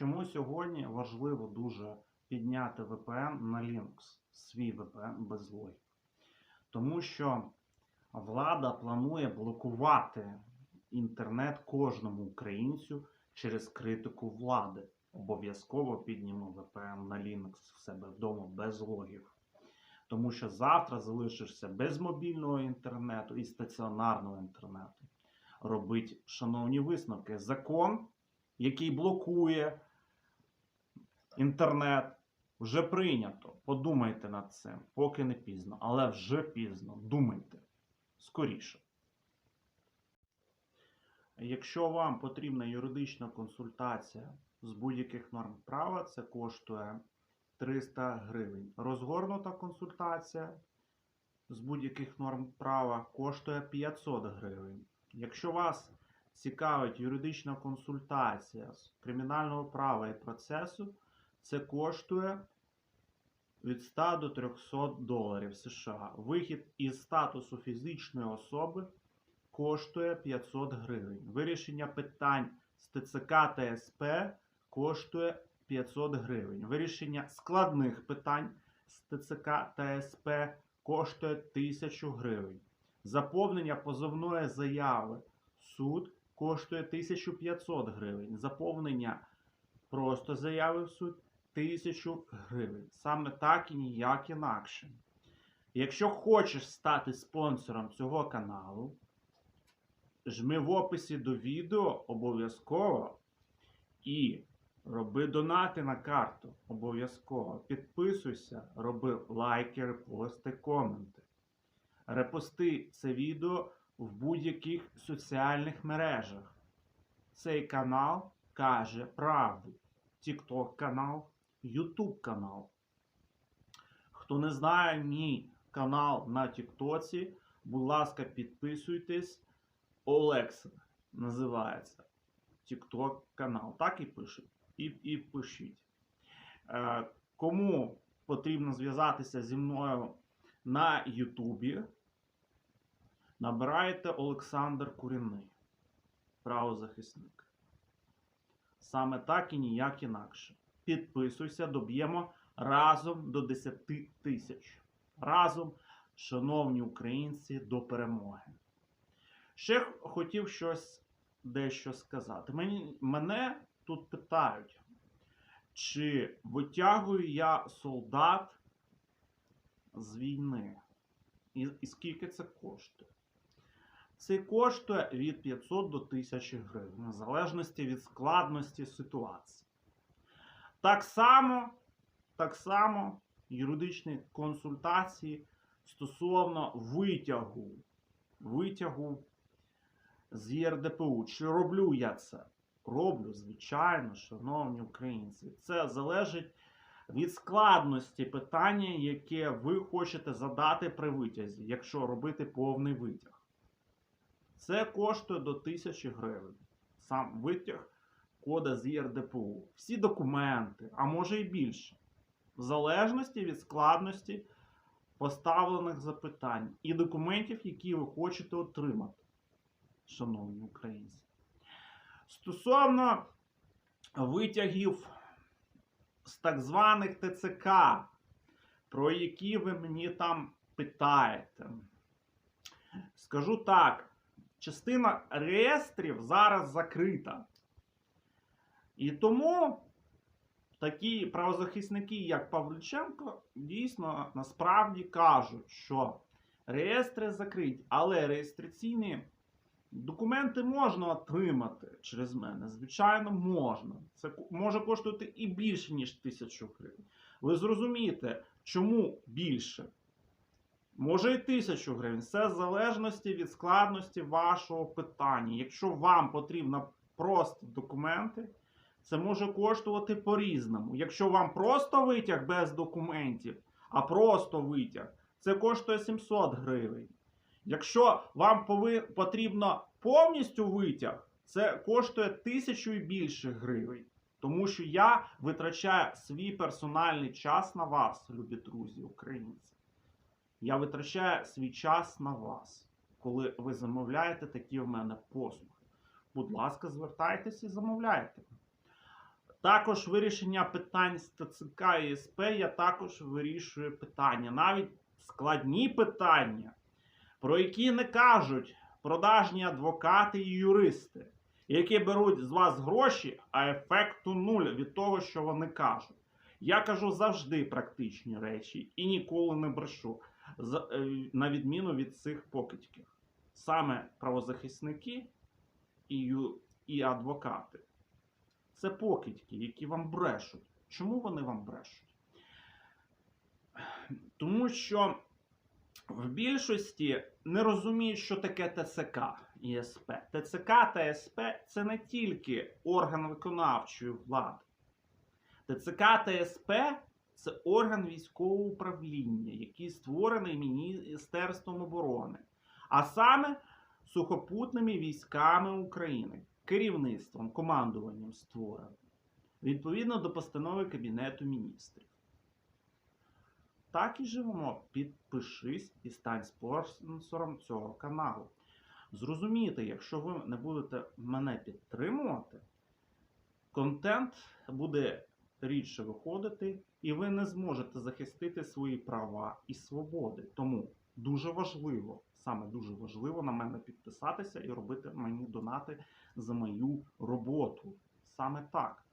Чому сьогодні важливо дуже підняти VPN на Linux, свій VPN без логів? Тому що влада планує блокувати інтернет кожному українцю через критику влади. Обов'язково піднімо VPN на Linux в себе вдома без логів. Тому що завтра залишишся без мобільного інтернету і стаціонарного інтернету. Робить шановні висновки. Закон, який блокує інтернет, вже прийнято. Подумайте над цим, поки не пізно, але вже пізно. Думайте скоріше. Якщо вам потрібна юридична консультація з будь-яких норм права, це коштує 300 гривень. Розгорнута консультація з будь-яких норм права коштує 500 гривень. Якщо вас цікавить юридична консультація з кримінального права і процесу, це коштує від 100 до 300 доларів США. Вихід із статусу фізичної особи коштує 500 гривень. Вирішення питань з ТЦК та СП коштує 500 гривень. Вирішення складних питань з ТЦК та СП коштує 1000 гривень. Заповнення позовної заяви суд коштує 1500 гривень. Заповнення просто заяви в суд 1000 гривень. Саме так і ніяк інакше. Якщо хочеш стати спонсором цього каналу, жми в описі до відео обов'язково і роби донати на карту обов'язково. Підписуйся, роби лайки, репости, коменти. Репости це відео в будь-яких соціальних мережах. Цей канал каже правду. TikTok канал, YouTube канал. Хто не знає мій канал на Тіктоці, будь ласка, підписуйтесь. Олекса називається. TikTok канал. Так і пишуть. І, і пишіть. Е, кому потрібно зв'язатися зі мною на Ютубі, набирайте Олександр Курінний. Правозахисник. Саме так і ніяк інакше. Підписуйся, доб'ємо разом до 10 тисяч. Разом, шановні українці, до перемоги. Ще хотів щось дещо сказати. Мені, мене тут питають, чи витягую я солдат з війни? І, і скільки це коштує? Це коштує від 500 до 1000 гривень, в залежності від складності ситуації. Так само, так само юридичні консультації стосовно витягу, витягу з ЄРДПУ. Чи роблю я це? Роблю, звичайно, шановні українці. Це залежить від складності питання, яке ви хочете задати при витязі, якщо робити повний витяг. Це коштує до 1000 гривень. Сам витяг кода з ЄРДПУ. Всі документи, а може і більше. В залежності від складності поставлених запитань і документів, які ви хочете отримати, шановні українці. Стосовно витягів з так званих ТЦК, про які ви мені там питаєте. Скажу так, частина реєстрів зараз закрита. І тому такі правозахисники, як Павлюченко, дійсно насправді кажуть, що реєстри закриті, але реєстраційні документи можна отримати через мене. Звичайно, можна. Це може коштувати і більше, ніж тисячу гривень. Ви зрозумієте, чому більше? Може і тисячу гривень. Це в залежності від складності вашого питання. Якщо вам потрібно просто документи, це може коштувати по-різному. Якщо вам просто витяг без документів, а просто витяг, це коштує 700 гривень. Якщо вам потрібно повністю витяг, це коштує тисячу і більше гривень. Тому що я витрачаю свій персональний час на вас, любі друзі, українці. Я витрачаю свій час на вас, коли ви замовляєте такі в мене послуги. Будь ласка, звертайтеся і замовляйте. Також вирішення питань з ТЦК і СП я також вирішую питання. Навіть складні питання, про які не кажуть продажні адвокати і юристи, які беруть з вас гроші, а ефекту нуль від того, що вони кажуть. Я кажу завжди практичні речі і ніколи не брешу, е, на відміну від цих покидьків. Саме правозахисники і, і адвокати. Це покидьки, які вам брешуть. Чому вони вам брешуть? Тому що в більшості не розуміють, що таке ТЦК і СП. ТЦК та СП це не тільки орган виконавчої влади. ТЦК та СП це орган військового управління, який створений Міністерством оборони, а саме сухопутними військами України, керівництвом, командуванням створений, відповідно до постанови Кабінету міністрів. Так і живемо. Підпишись і стань спонсором цього каналу. Зрозумійте, якщо ви не будете мене підтримувати, контент буде рідше виходити, і ви не зможете захистити свої права і свободи. Тому дуже важливо, саме дуже важливо на мене підписатися і робити мені донати за мою роботу. Саме так.